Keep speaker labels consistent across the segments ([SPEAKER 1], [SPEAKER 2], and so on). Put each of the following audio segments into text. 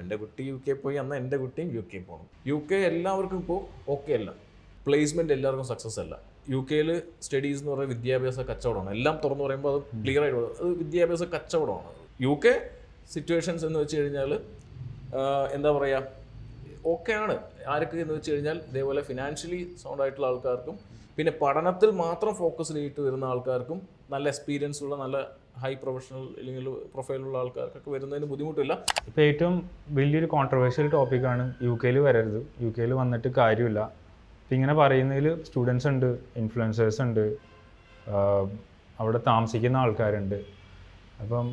[SPEAKER 1] അവന്റെ കുട്ടി U K പോയി അന്ന് എന്റെ കുട്ടിയും യു കെ പോകണം യു കെ എല്ലാവർക്കും ഇപ്പോൾ ഓക്കെ അല്ല. പ്ലേസ്മെന്റ് എല്ലാവർക്കും സക്സസ് അല്ല. യു കെയിൽ സ്റ്റഡീസ് എന്ന് പറയുന്നത് വിദ്യാഭ്യാസ കച്ചവടമാണ്. എല്ലാം തുറന്നു പറയുമ്പോൾ അത് ക്ലിയർ ആയിട്ട്. അത് വിദ്യാഭ്യാസ കച്ചവടമാണ്. യു കെ സിറ്റുവേഷൻസ് എന്ന് വെച്ച് കഴിഞ്ഞാൽ എന്താ പറയുക ഓക്കെയാണ് ആരൊക്കെ എന്ന് വെച്ച് കഴിഞ്ഞാൽ ഇതേപോലെ ഫിനാൻഷ്യലി സൗണ്ട് ആയിട്ടുള്ള ആൾക്കാർക്കും പിന്നെ പഠനത്തിൽ മാത്രം ഫോക്കസ് ചെയ്തിട്ട് വരുന്ന ആൾക്കാർക്കും നല്ല എക്സ്പീരിയൻസ് ഉള്ള നല്ല ഹൈ പ്രൊഫഷണൽ അല്ലെങ്കിൽ പ്രൊഫൈലുള്ള ആൾക്കാർക്കൊക്കെ വരുന്നതിന് ബുദ്ധിമുട്ടില്ല.
[SPEAKER 2] ഇപ്പോൾ ഏറ്റവും വലിയൊരു കോൺട്രവേഴ്ഷ്യൽ ടോപ്പിക്കാണ് യു കെയിൽ വരരുത്. യു കെയിൽ വന്നിട്ട് കാര്യമില്ല. ഇപ്പം ഇങ്ങനെ പറയുന്നതിൽ സ്റ്റുഡൻസ് ഉണ്ട് ഇൻഫ്ലുവൻസേഴ്സ് ഉണ്ട് അവിടെ താമസിക്കുന്ന ആൾക്കാരുണ്ട്. അപ്പം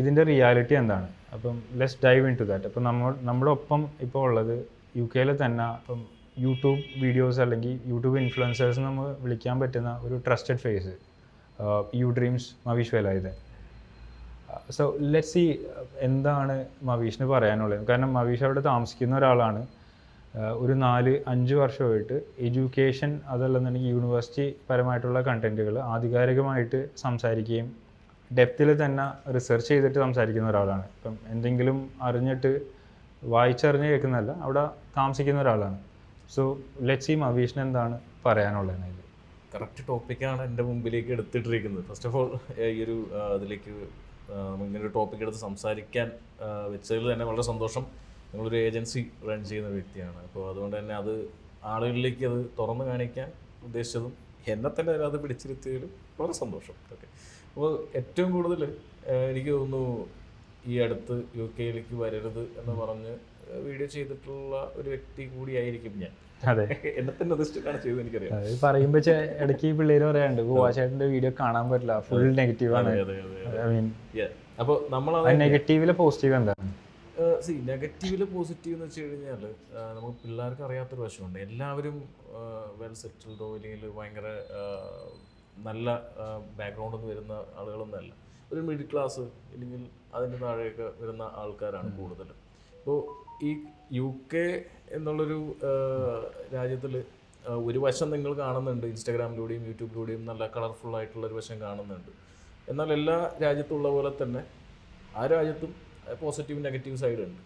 [SPEAKER 2] ഇതിന്റെ റിയാലിറ്റി എന്താണ്? അപ്പം let's dive into that അപ്പം നമ്മൾ നമ്മുടെ ഒപ്പം ഇപ്പോൾ ഉള്ളത് യു കെയിൽ തന്നെ ഇപ്പം യൂട്യൂബ് വീഡിയോസ് അല്ലെങ്കിൽ യൂട്യൂബ് ഇൻഫ്ലുവൻസേഴ്സ് നമ്മൾ വിളിക്കാൻ പറ്റുന്ന ഒരു trusted face U Dreams Maveesh Velayudhan. So let see എന്താണ് മവീഷിന് പറയാനുള്ളത്. കാരണം മവീഷ് അവിടെ താമസിക്കുന്ന ഒരാളാണ്. ഒരു നാല് അഞ്ച് വർഷമായിട്ട് എഡ്യൂക്കേഷൻ അതല്ലെന്നുണ്ടെങ്കിൽ യൂണിവേഴ്സിറ്റി പരമായിട്ടുള്ള കണ്ടന്റുകൾ ആധികാരികമായിട്ട് സംസാരിക്കുകയും ഡെപ്തിൽ തന്നെ റിസർച്ച് ചെയ്തിട്ട് സംസാരിക്കുന്ന ഒരാളാണ്. ഇപ്പം എന്തെങ്കിലും അറിഞ്ഞിട്ട് വായിച്ചറിഞ്ഞ് കേൾക്കുന്നതല്ല അവിടെ താമസിക്കുന്ന ഒരാളാണ്. സോ ലെറ്റ് സി മവീഷിന് എന്താണ് പറയാനുള്ളത് ഇത്
[SPEAKER 1] കറക്റ്റ് ടോപ്പിക്കാണ് എന്റെ മുമ്പിലേക്ക് എടുത്തിട്ടിരിക്കുന്നത്. ഫസ്റ്റ് ഓഫ് ഓൾ ഈ ഒരു ഇതിലേക്ക് ഇങ്ങനെ ഒരു ടോപ്പിക് എടുത്ത് സംസാരിക്കാൻ വെച്ചതിൽ തന്നെ വളരെ സന്തോഷം. നിങ്ങളൊരു ഏജൻസി റൺ ചെയ്യുന്ന വ്യക്തിയാണ്. അപ്പോൾ അതുകൊണ്ട് തന്നെ അത് ആളുകളിലേക്ക് അത് തുറന്നു കാണിക്കാൻ ഉദ്ദേശിച്ചതും എന്നെ തന്നെ അത് പിടിച്ചിരുത്തിയതിലും വളരെ സന്തോഷം. ഓക്കെ അപ്പോൾ ഏറ്റവും കൂടുതൽ എനിക്ക് തോന്നുന്നു ഈ അടുത്ത് യു കെയിലേക്ക് വരരുത് എന്ന് പറഞ്ഞ് വീഡിയോ ചെയ്തിട്ടുള്ള ഒരു വ്യക്തി കൂടിയായിരിക്കും ഞാൻ.
[SPEAKER 2] അതെ.
[SPEAKER 1] തന്നെ അധിഷ്ഠിട്ടാണ് ചെയ്തത് എനിക്കറിയാം.
[SPEAKER 2] അത് പറയുമ്പോൾ ഇടയ്ക്ക് പിള്ളേര് പറയാറുണ്ട് ഗോവാചേട്ടന്റെ വീഡിയോ കാണാൻ പറ്റില്ല ഫുൾ നെഗറ്റീവ് ആണ്.
[SPEAKER 1] അപ്പോൾ നമ്മൾ
[SPEAKER 2] നെഗറ്റീവിലെ പോസിറ്റീവ് എന്താണ്?
[SPEAKER 1] സി നെഗറ്റീവിൽ പോസിറ്റീവ് എന്ന് വെച്ച് കഴിഞ്ഞാൽ നമുക്ക് പിള്ളേർക്ക് അറിയാത്തൊരു വശമുണ്ട്. എല്ലാവരും വെൽ സെറ്റിൽഡോ അല്ലെങ്കിൽ ഭയങ്കര നല്ല ബാക്ക്ഗ്രൗണ്ടിൽ നിന്ന് വരുന്ന ആളുകളൊന്നുമല്ല ഒരു മിഡിൽ ക്ലാസ് അല്ലെങ്കിൽ അതിന്റെ താഴെയൊക്കെ വരുന്ന ആൾക്കാരാണ് കൂടുതലും. അപ്പോൾ ഈ യു കെ എന്നുള്ളൊരു രാജ്യത്തിൽ ഒരു വശം നിങ്ങൾ കാണുന്നുണ്ട് ഇൻസ്റ്റാഗ്രാമിലൂടെയും യൂട്യൂബിലൂടെയും നല്ല കളർഫുൾ ആയിട്ടുള്ള ഒരു വശം കാണുന്നുണ്ട്. എന്നാൽ എല്ലാ രാജ്യത്തുള്ള പോലെ തന്നെ ആ രാജ്യത്തും പോസിറ്റീവ് നെഗറ്റീവ് സൈഡ് ഉണ്ട്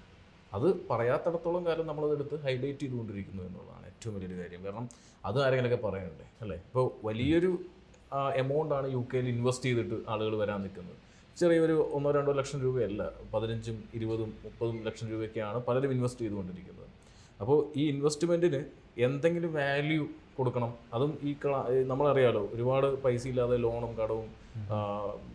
[SPEAKER 1] അത് പറയാത്തിടത്തോളം കാലം നമ്മളതെടുത്ത് ഹൈലൈറ്റ് ചെയ്തുകൊണ്ടിരിക്കുന്നു എന്നുള്ളതാണ് ഏറ്റവും വലിയൊരു കാര്യം. കാരണം അത് ആരെങ്കിലൊക്കെ പറയണ്ടേ അല്ലേ? ഇപ്പോൾ വലിയൊരു എമൗണ്ടാണ് യു കെയിൽ ഇൻവെസ്റ്റ് ചെയ്തിട്ട് ആളുകൾ വരാൻ നിൽക്കുന്നത്. ചെറിയൊരു ഒന്നോ രണ്ടോ ലക്ഷം രൂപയല്ല പതിനഞ്ചും ഇരുപതും മുപ്പതും ലക്ഷം രൂപയൊക്കെയാണ് പലരും ഇൻവെസ്റ്റ് ചെയ്തുകൊണ്ടിരിക്കുന്നത്. അപ്പോൾ ഈ ഇൻവെസ്റ്റ്മെന്റിന് എന്തെങ്കിലും വാല്യൂ കൊടുക്കണം. അതും ഈ ക്ലാ- നമ്മളറിയാലോ ഒരുപാട് പൈസ ഇല്ലാതെ ലോണും കടവും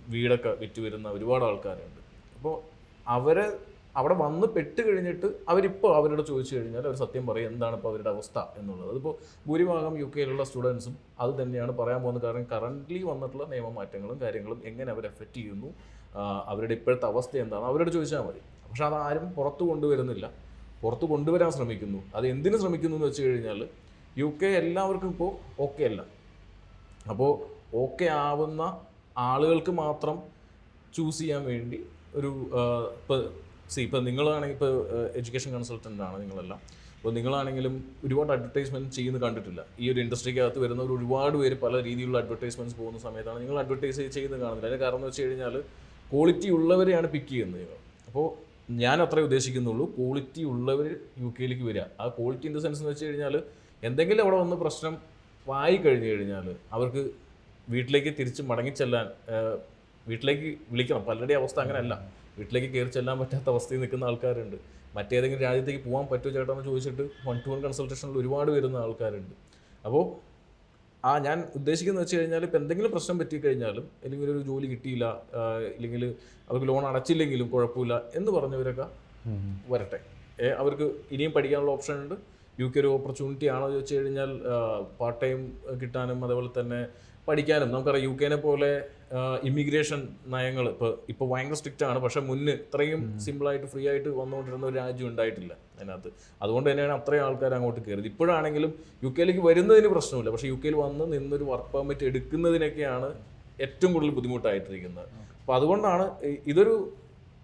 [SPEAKER 1] വീടൊക്കെ വിറ്റ് വരുന്ന ഒരുപാട് ആൾക്കാരുണ്ട്. അപ്പോൾ അവരെ അവിടെ വന്ന് പെട്ട് കഴിഞ്ഞിട്ട് അവരിപ്പോൾ അവരോട് ചോദിച്ചു കഴിഞ്ഞാൽ അവർ സത്യം പറയും എന്താണ് ഇപ്പോൾ അവരുടെ അവസ്ഥ? എന്നുള്ളത്. അതിപ്പോൾ ഭൂരിഭാഗം യു കെയിലുള്ള സ്റ്റുഡൻസും അത് തന്നെയാണ് പറയാൻ പോകുന്നത്. കാരണം കറന്റ്ലി വന്നിട്ടുള്ള നിയമമാറ്റങ്ങളും കാര്യങ്ങളും എങ്ങനെ അവർ എഫക്റ്റ് ചെയ്യുന്നു അവരുടെ ഇപ്പോഴത്തെ അവസ്ഥ എന്താണ് അവരോട് ചോദിച്ചാൽ മതി. പക്ഷെ അതാരും പുറത്തു കൊണ്ടുവരുന്നില്ല. പുറത്തു കൊണ്ടുവരാൻ ശ്രമിക്കുന്നു. അത് എന്തിനു ശ്രമിക്കുന്നു എന്ന് വെച്ച് കഴിഞ്ഞാൽ യു കെ എല്ലാവർക്കും ഇപ്പോൾ ഓക്കെ അല്ല. അപ്പോൾ ഓക്കെ ആവുന്ന ആളുകൾക്ക് മാത്രം ചൂസ് ചെയ്യാൻ വേണ്ടി ഒരു ഇപ്പോൾ സി ഇപ്പോൾ നിങ്ങളാണെങ്കിൽ ഇപ്പോൾ എഡ്യൂക്കേഷൻ കൺസൾട്ടന്റ് ആണ് നിങ്ങളെല്ലാം. അപ്പോൾ നിങ്ങളാണെങ്കിലും ഒരുപാട് അഡ്വർടൈസ്മെന്റ് ചെയ്യുന്നത് കണ്ടിട്ടില്ല. ഈ ഒരു ഇൻഡസ്ട്രിക്കകത്ത് വരുന്നവർ ഒരുപാട് പേര് പല രീതിയിലുള്ള അഡ്വർടൈസ്മെന്റ്സ് പോകുന്ന സമയത്താണ് നിങ്ങൾ അഡ്വർടൈസ് ചെയ്യുന്നത് കാണുന്നില്ല അതിന്റെ കാരണം എന്ന് വെച്ച് കഴിഞ്ഞാൽ ക്വാളിറ്റി ഉള്ളവരെയാണ് പിക്ക് ചെയ്യുന്നത് നിങ്ങൾ. അപ്പോൾ ഞാൻ അത്രേ ഉദ്ദേശിക്കുന്നുള്ളൂ ക്വാളിറ്റി ഉള്ളവർ യു കെയിലേക്ക് വരിക. ആ ക്വാളിറ്റി ഇൻ ദ സെൻസ് എന്ന് വെച്ച് കഴിഞ്ഞാൽ എന്തെങ്കിലും അവിടെ വന്ന് പ്രശ്നം വായി കഴിഞ്ഞു കഴിഞ്ഞാൽ അവർക്ക് വീട്ടിലേക്ക് തിരിച്ച് മടങ്ങിച്ചെല്ലാൻ വീട്ടിലേക്ക് വിളിക്കണം. പലരുടെയും അവസ്ഥ അങ്ങനെയല്ല. വീട്ടിലേക്ക് കയറി ചെല്ലാൻ പറ്റാത്ത അവസ്ഥയിൽ നിൽക്കുന്ന ആൾക്കാരുണ്ട്. മറ്റേതെങ്കിലും രാജ്യത്തേക്ക് പോകാൻ പറ്റുമോ ചേട്ടാ എന്ന് ചോദിച്ചിട്ട് വൺ ടു വൺ കൺസൾട്ടേഷനിൽ ഒരുപാട് വരുന്ന ആൾക്കാരുണ്ട്. അപ്പോൾ ആ ഞാൻ ഉദ്ദേശിക്കുന്നത് വെച്ച് കഴിഞ്ഞാൽ ഇപ്പം എന്തെങ്കിലും പ്രശ്നം പറ്റിക്കഴിഞ്ഞാലും അല്ലെങ്കിൽ ഒരു ജോലി കിട്ടിയില്ല അല്ലെങ്കിൽ ഇല്ലെങ്കിൽ അവർക്ക് ലോൺ അടച്ചില്ലെങ്കിലും കുഴപ്പമില്ല എന്ന് പറഞ്ഞവരൊക്കെ വരട്ടെ. അവർക്ക് ഇനിയും പഠിക്കാനുള്ള ഓപ്ഷൻ ഉണ്ട്. യു കെ ഒരു ഓപ്പർച്യൂണിറ്റി ആണോ എന്ന് ചോദിച്ചു കഴിഞ്ഞാൽ പാർട്ട് ടൈം കിട്ടാനും അതേപോലെ തന്നെ പഠിക്കാനും. നമുക്കറിയാം യു കെനെ പോലെ ഇമിഗ്രേഷൻ നയങ്ങൾ ഇപ്പോൾ ഇപ്പോൾ ഭയങ്കര സ്ട്രിക്റ്റ് ആണ്. പക്ഷേ മുന്ന് ഇത്രയും സിമ്പിളായിട്ട് ഫ്രീ ആയിട്ട് വന്നുകൊണ്ടിരുന്ന ഒരു രാജ്യം ഉണ്ടായിട്ടില്ല അതിനകത്ത്. അതുകൊണ്ട് തന്നെയാണ് അത്രയും ആൾക്കാർ അങ്ങോട്ട് കയറിയത്. ഇപ്പോഴാണെങ്കിലും യു കെയിലേക്ക് വരുന്നതിന് പ്രശ്നമില്ല. പക്ഷേ യു കെയിൽ വന്ന് നിന്നൊരു വർക്ക് പെർമിറ്റ് എടുക്കുന്നതിനൊക്കെയാണ് ഏറ്റവും കൂടുതൽ ബുദ്ധിമുട്ടായിട്ടിരിക്കുന്നത്. അപ്പോൾ അതുകൊണ്ടാണ് ഇതൊരു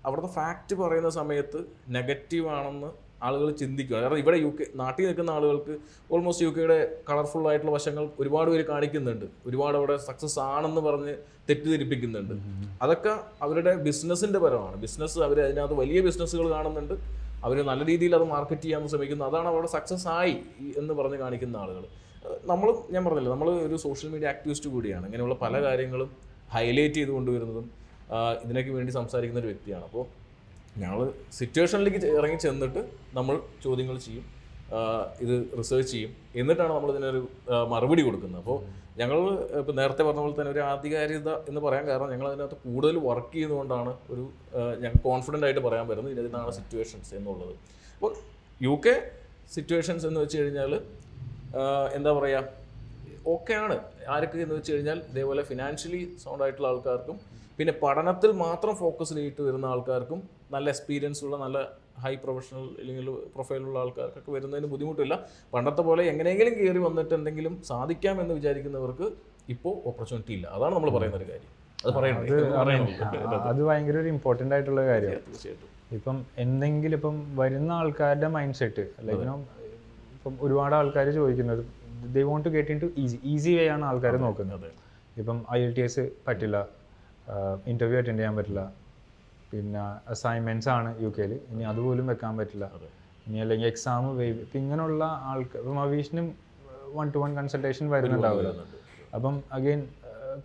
[SPEAKER 1] അവിടുത്തെ ഫാക്റ്റ് പറയുന്ന സമയത്ത് നെഗറ്റീവ് ആണെന്ന് ആളുകൾ ചിന്തിക്കുക. കാരണം ഇവിടെ യു കെ നാട്ടിൽ നിൽക്കുന്ന ആളുകൾക്ക് ഓൾമോസ്റ്റ് യു കെയുടെ കളർഫുൾ ആയിട്ടുള്ള വശങ്ങൾ ഒരുപാട് പേര് കാണിക്കുന്നുണ്ട്. ഒരുപാട് അവിടെ സക്സസ് ആണെന്ന് പറഞ്ഞ് തെറ്റിദ്ധരിപ്പിക്കുന്നുണ്ട്. അതൊക്കെ അവരുടെ ബിസിനസ്സിന്റെ പരമാണ്. ബിസിനസ് അവർ അതിനകത്ത് വലിയ ബിസിനസ്സുകൾ കാണുന്നുണ്ട്. അവർ നല്ല രീതിയിൽ അത് മാർക്കറ്റ് ചെയ്യാൻ ശ്രമിക്കുന്നു. അതാണ് അവിടെ സക്സസ് ആയി എന്ന് പറഞ്ഞ് കാണിക്കുന്ന ആളുകൾ. നമ്മൾ ഞാൻ പറഞ്ഞില്ല നമ്മൾ ഒരു സോഷ്യൽ മീഡിയ ആക്ടിവിസ്റ്റ് കൂടിയാണ്. ഇങ്ങനെയുള്ള പല കാര്യങ്ങളും ഹൈലൈറ്റ് ചെയ്ത് കൊണ്ടുവരുന്നതും ഇതിനൊക്കെ വേണ്ടി സംസാരിക്കുന്ന ഒരു വ്യക്തിയാണ്. അപ്പോൾ ഞങ്ങൾ സിറ്റുവേഷനിലേക്ക് ഇറങ്ങി ചെന്നിട്ട് നമ്മൾ ചോദ്യങ്ങൾ ചെയ്യും. ഇത് റിസർച്ച് ചെയ്യും. എന്നിട്ടാണ് നമ്മൾ ഇതിനൊരു മറുപടി കൊടുക്കുന്നത്. അപ്പോൾ ഞങ്ങൾ ഇപ്പോൾ നേരത്തെ പറഞ്ഞ പോലെ തന്നെ ഒരു ആധികാരികത എന്ന് പറയാൻ കാരണം ഞങ്ങൾ അതിനകത്ത് കൂടുതൽ വർക്ക് ചെയ്യുന്നതുകൊണ്ടാണ് ഒരു ഞങ്ങൾ കോൺഫിഡന്റ് ആയിട്ട് പറയാൻ പറ്റുന്നത് ഇതിനകത്താണ് സിറ്റുവേഷൻസ് എന്നുള്ളത്. അപ്പോൾ യു കെ സിറ്റുവേഷൻസ് എന്ന് വെച്ച് കഴിഞ്ഞാൽ എന്താ പറയുക ഓക്കെയാണ് ആർക്ക് എന്ന് വെച്ച് കഴിഞ്ഞാൽ ഇതേപോലെ ഫിനാൻഷ്യലി സൗണ്ട് ആയിട്ടുള്ള ആൾക്കാർക്കും പിന്നെ പഠനത്തിൽ മാത്രം ഫോക്കസ് ചെയ്തിട്ട് വരുന്ന ആൾക്കാർക്കും നല്ല എക്സ്പീരിയൻസ് ഉള്ള നല്ല ഹൈ പ്രൊഫഷണൽ അല്ലെങ്കിൽ പ്രൊഫൈലുള്ള ആൾക്കാർക്കൊക്കെ വരുന്നതിന് ബുദ്ധിമുട്ടില്ല. പണ്ടത്തെ പോലെ എങ്ങനെയെങ്കിലും കയറി വന്നിട്ട് എന്തെങ്കിലും സാധിക്കാം എന്ന് വിചാരിക്കുന്നവർക്ക് ഇപ്പോൾ ഓപ്പർച്യൂണിറ്റി ഇല്ല. അതാണ് നമ്മൾ പറയുന്ന ഒരു കാര്യം. അത്
[SPEAKER 2] പറയണം അത് ഭയങ്കര ഒരു ഇമ്പോർട്ടന്റ് ആയിട്ടുള്ള കാര്യമാണ്
[SPEAKER 1] തീർച്ചയായിട്ടും
[SPEAKER 2] ഇപ്പം എന്തെങ്കിലും ഇപ്പം വരുന്ന ആൾക്കാരുടെ മൈൻഡ് സെറ്റ് അല്ലെങ്കിൽ ഇപ്പം ഒരുപാട് ആൾക്കാർ ചോദിക്കുന്നത് they want to get into easy easy way ആണ് ആൾക്കാർ നോക്കുന്നത്. ഇപ്പം ഐ എൽ ടി എസ് പറ്റില്ല ഇന്റർവ്യൂ അറ്റൻഡ് ചെയ്യാൻ പറ്റില്ല പിന്നെ അസൈൻമെന്റ്സ് ആണ് യു കെയിൽ ഇനി അതുപോലും വെക്കാൻ പറ്റില്ല. ഇനി അല്ലെങ്കിൽ എക്സാം വേവ് ഇപ്പം ഇങ്ങനെയുള്ള ആൾക്കാർ അവീഷിനും വൺ ടു വൺ കൺസൾട്ടേഷൻ വരുന്നുണ്ടാവില്ല. അപ്പം അഗെയിൻ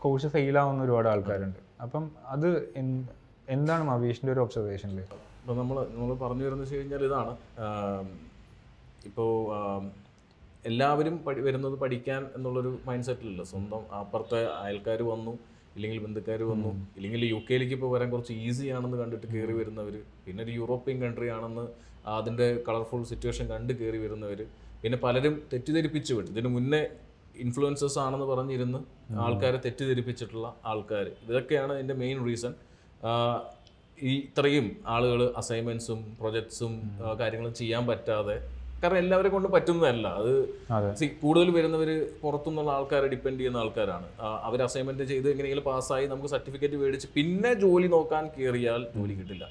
[SPEAKER 2] കോഴ്സ് ഫെയിലാവുന്ന ഒരുപാട് ആൾക്കാരുണ്ട്. അപ്പം അത് എന്താണ് മവീഷിന്റെ ഒരു ഒബ്സർവേഷനിൽ
[SPEAKER 1] അപ്പോൾ നമ്മൾ നമ്മൾ പറഞ്ഞു വരുന്നത് വെച്ച് കഴിഞ്ഞാൽ ഇതാണ്. ഇപ്പോൾ എല്ലാവരും പഠി വരുന്നത് പഠിക്കാൻ എന്നുള്ളൊരു മൈൻഡ് സെറ്റിലല്ല സ്വന്തം അപ്പുറത്തെ അയൽക്കാർ വന്നു. ഇല്ലെങ്കിൽ ബന്ധുക്കാർ വന്നു. ഇല്ലെങ്കിൽ യു കെയിലേക്ക് ഇപ്പോൾ വരാൻ കുറച്ച് ഈസി ആണെന്ന് കണ്ടിട്ട് കയറി വരുന്നവർ പിന്നെ ഒരു യൂറോപ്യൻ കൺട്രി ആണെന്ന് അതിന്റെ കളർഫുൾ സിറ്റുവേഷൻ കണ്ട് കയറി വരുന്നവർ പിന്നെ പലരും തെറ്റിദ്ധരിപ്പിച്ചു വിട്ടു. ഇതിന് മുന്നേ ഇൻഫ്ലുവൻസേഴ്സ് ആണെന്ന് പറഞ്ഞിരുന്ന് ആൾക്കാരെ തെറ്റിദ്ധരിപ്പിച്ചിട്ടുള്ള ആൾക്കാർ ഇതൊക്കെയാണ് ഇതിന്റെ മെയിൻ റീസൺ ഈ ഇത്രയും ആളുകൾ അസൈൻമെന്റ്സും പ്രൊജക്ട്സും കാര്യങ്ങളും ചെയ്യാൻ പറ്റാതെ കാരണം എല്ലാവരെ കൊണ്ട് പറ്റുന്നതല്ല. അത് കൂടുതൽ വരുന്നവർ പുറത്തുനിന്നുള്ള ആൾക്കാരെ ഡിപ്പെൻഡ് ചെയ്യുന്ന ആൾക്കാരാണ്. അവർ അസൈൻമെന്റ് ചെയ്ത് എങ്ങനെയെങ്കിലും പാസ്സായി നമുക്ക് സർട്ടിഫിക്കറ്റ് മേടിച്ച് പിന്നെ ജോലി നോക്കാൻ കയറിയാൽ ജോലി കിട്ടില്ല.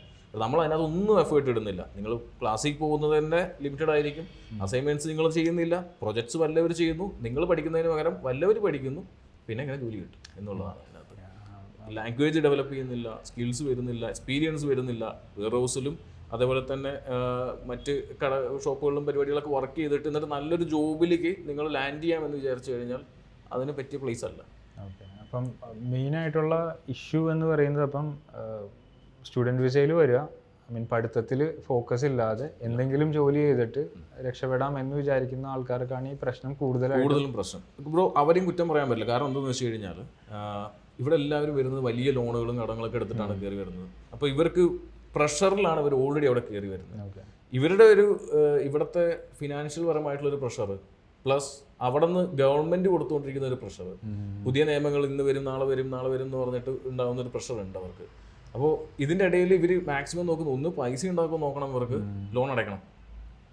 [SPEAKER 1] നമ്മൾ അതിനകത്ത് ഒന്നും എഫേർട്ട് ഇടുന്നില്ല. നിങ്ങൾ ക്ലാസ്സിൽ പോകുന്നത് തന്നെ ലിമിറ്റഡ് ആയിരിക്കും. അസൈൻമെന്റ്സ് നിങ്ങൾ ചെയ്യുന്നില്ല. പ്രൊജക്ട്സ് വല്ലവർ ചെയ്യുന്നു. നിങ്ങൾ പഠിക്കുന്നതിന് പകരം വല്ലവർ പഠിക്കുന്നു. പിന്നെ എങ്ങനെ ജോലി കിട്ടും എന്നുള്ളതാണ് അതിനകത്ത്. ലാംഗ്വേജ് ഡെവലപ്പ് ചെയ്യുന്നില്ല. സ്കിൽസ് വരുന്നില്ല. എക്സ്പീരിയൻസ് വരുന്നില്ല. വെയർ ഹൗസിലും അതേപോലെ തന്നെ മറ്റ് കട ഷോപ്പുകളിലും പരിപാടികളൊക്കെ വർക്ക് ചെയ്തിട്ട് എന്നിട്ട് നല്ലൊരു ജോബിലേക്ക് നിങ്ങൾ ലാൻഡ് ചെയ്യാമെന്ന് വിചാരിച്ചു കഴിഞ്ഞാൽ അതിന് പറ്റിയ പ്ലേസ് അല്ല.
[SPEAKER 2] ഓക്കെ അപ്പം മെയിനായിട്ടുള്ള ഇഷ്യൂ എന്ന് പറയുന്നത് അപ്പം സ്റ്റുഡന്റ് വിസയിൽ വരിക. ഐ മീൻ പഠിത്തത്തിൽ ഫോക്കസ് ഇല്ലാതെ എന്തെങ്കിലും ജോലി ചെയ്തിട്ട് രക്ഷപ്പെടാം എന്ന് വിചാരിക്കുന്ന ആൾക്കാർക്കാണ് ഈ പ്രശ്നം കൂടുതൽ
[SPEAKER 1] കൂടുതലും പ്രശ്നം. ബ്രോ അവരെയും കുറ്റം പറയാൻ പറ്റില്ല. കാരണം എന്താണെന്ന് വെച്ച് കഴിഞ്ഞാൽ ഇവിടെ എല്ലാവരും വരുന്നത് വലിയ ലോണുകളും കടങ്ങളൊക്കെ എടുത്തിട്ടാണ് കയറി വരുന്നത്. അപ്പോൾ ഇവർക്ക് പ്രഷറിലാണ് ഇവർ ഓൾറെഡി അവിടെ കയറി വരുന്നത്. ഇവരുടെ ഒരു ഇവിടുത്തെ ഫിനാൻഷ്യൽ പരമായിട്ടുള്ള ഒരു പ്രഷർ പ്ലസ് അവിടെ നിന്ന് ഗവൺമെന്റ് കൊടുത്തുകൊണ്ടിരിക്കുന്ന ഒരു പ്രഷർ പുതിയ നിയമങ്ങൾ ഇന്ന് വരും നാളെ വരും നാളെ വരും എന്ന് പറഞ്ഞിട്ട് ഉണ്ടാകുന്ന ഒരു പ്രഷർ ഉണ്ട് അവർക്ക്. അപ്പോൾ ഇതിന്റെ ഇടയിൽ ഇവർ മാക്സിമം നോക്കുന്നു. ഒന്ന് പൈസ ഉണ്ടാക്കുമ്പോൾ നോക്കണം അവർക്ക് ലോൺ അടയ്ക്കണം.